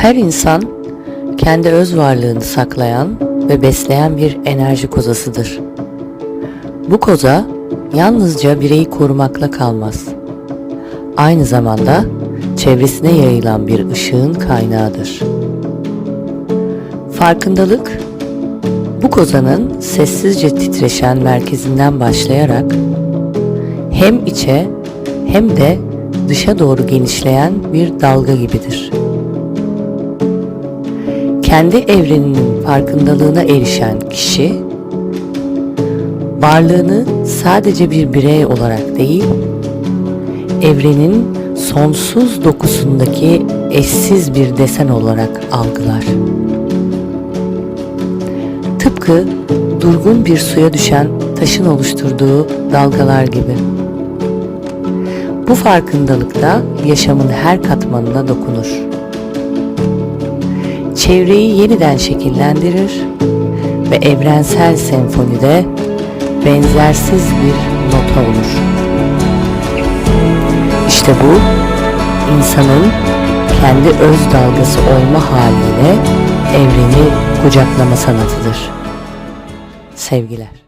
Her insan kendi öz varlığını saklayan ve besleyen bir enerji kozasıdır. Bu koza yalnızca bireyi korumakla kalmaz. Aynı zamanda çevresine yayılan bir ışığın kaynağıdır. Farkındalık, bu kozanın sessizce titreşen merkezinden başlayarak hem içe hem de dışa doğru genişleyen bir dalga gibidir. Kendi evreninin farkındalığına erişen kişi, varlığını sadece bir birey olarak değil, evrenin sonsuz dokusundaki eşsiz bir desen olarak algılar. Tıpkı durgun bir suya düşen taşın oluşturduğu dalgalar gibi. Bu farkındalıkta yaşamın her katmanına dokunur. Çevreyi yeniden şekillendirir ve evrensel senfonide benzersiz bir nota olur. İşte bu insanın kendi öz dalgası olma haliyle evreni kucaklama sanatıdır. Sevgiler.